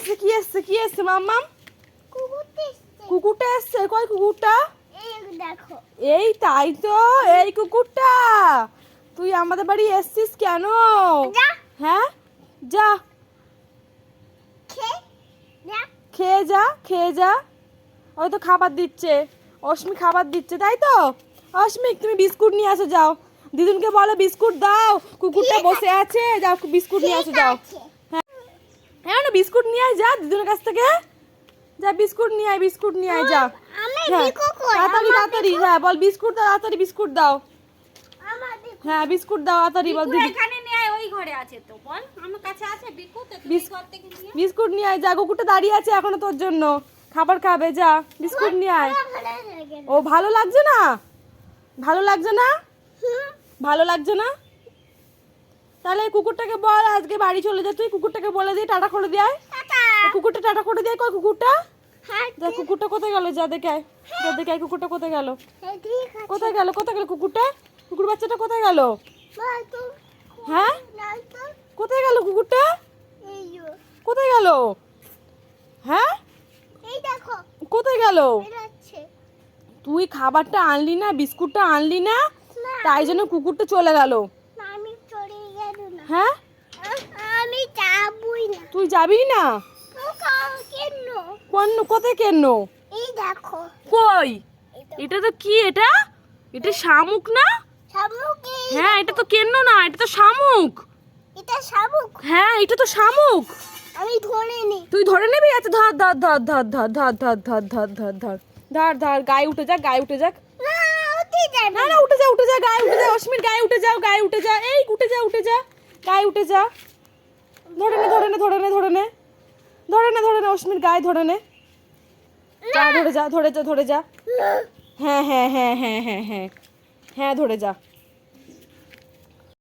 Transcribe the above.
এসছে কি এসছে কি এসছে মাম্মাম? কুকুরটা এসছে। কই কুকুরটা? এই তাই তো এই কুকুরটা। তুই আমাদের বাড়ি এসছিস কেন? হ্যাঁ? যা। খেয়ে যা। খেয়ে যা ওই তো খাবার দিচ্ছে। অশ্মি খাবার দিচ্ছে তাই তো? অশ্মিক তুমি বিস্কুট নিয়ে আসো যাও। দিদুনকে বলো বিস্কুট দাও। কুকুরটা বসে আছে যাও বিস্কুট নিয়ে আসো যাও। হ্যাঁ না বিস্কুট নিয়ে আয় যা দিদুনের কাছ থেকে। যা বিস্কুট নিয়ে আয় বিস্কুট নিয়ে আয় যা। তাড়াতাড়ি তাড়াতাড়ি হ্যাঁ বল বিস্কুট দাও তাড়াতাড়ি বিস্কুট দাও। হ্যাঁ বিস্কুট দাও তাড়াতাড়ি বল দিদি। এখানে নিয়ে আয়, ওই ঘরে আছে তো বল। আমার কাছে আছে বিকু তো তুমি বিস- ঘর থেকে নিয়ে বিস্কুট নিয়ে আয় যা কুকুরটা দাঁড়িয়ে আছে এখনও তোর জন্য। খাবার খাবে যা বিস্কুট নিয়ে আয়। ও ভালো লাগছে না? ভালো লাগছে না? ভালো লাগছে না? তাহলে এই কুকুরটাকে বল আজকে বাড়ি চলে যা। তুই কুকুরটাকে বলে দিয়ে টাটা করে দিয়ে টাটা। কুকুরটা টাটা করে দিয়ে কই কুকুরটা? হ্যাঁ যা কুকুরটা কোথায় গেল? যা দেখে আয়। যা দেখে আয় কুকুরটা কোথায় গেল। আছে। কোথায় গেল? কোথায় গেল কুকুরটা? কুকুর বাচ্চাটা কোথায় গেল? হ্যাঁ? কোথায় গেল কুকুরটা? কোথায় গেল? হ্যাঁ? এই দেখো। কোথায় গেল? তুই খাবারটা আনলি না বিস্কুটটা আনলি না। তাই জন্য কুকুরটা চলে গেল। হ্যাঁ আমি যাবই না তুই যাবি না কেন কোন কোথায় কেন এই দেখো কই এটা তো কি এটা এটা শামুক না শামুক হ্যাঁ এটা তো কেন না এটা তো শামুক এটা শামুক হ্যাঁ এটা তো শামুক আমি ধরে নি তুই ধরে নিবি আচ্ছা ধর ধর ধর ধর ধর ধর ধর ধর ধর ধর ধর ধর ধর গায়ে উঠে যাক গায়ে উঠে যাক না না না উঠে যা উঠে যা গায়ে উঠে যা অশ্মির গায়ে উঠে যাও গায়ে উঠে যা এই উঠে যা উঠে যা গায়ে উঠে যা। ধরে নে ধরে নে ধরে নে ধরে নে। ধরে নে ধরে নে অশ্মির গায়ে ধরে নে। ধরে যা ধরে যা ধরে যা। হ্যাঁ হ্যাঁ হ্যাঁ হ্যাঁ হ্যাঁ হ্যাঁ। হ্যাঁ ধরে যা।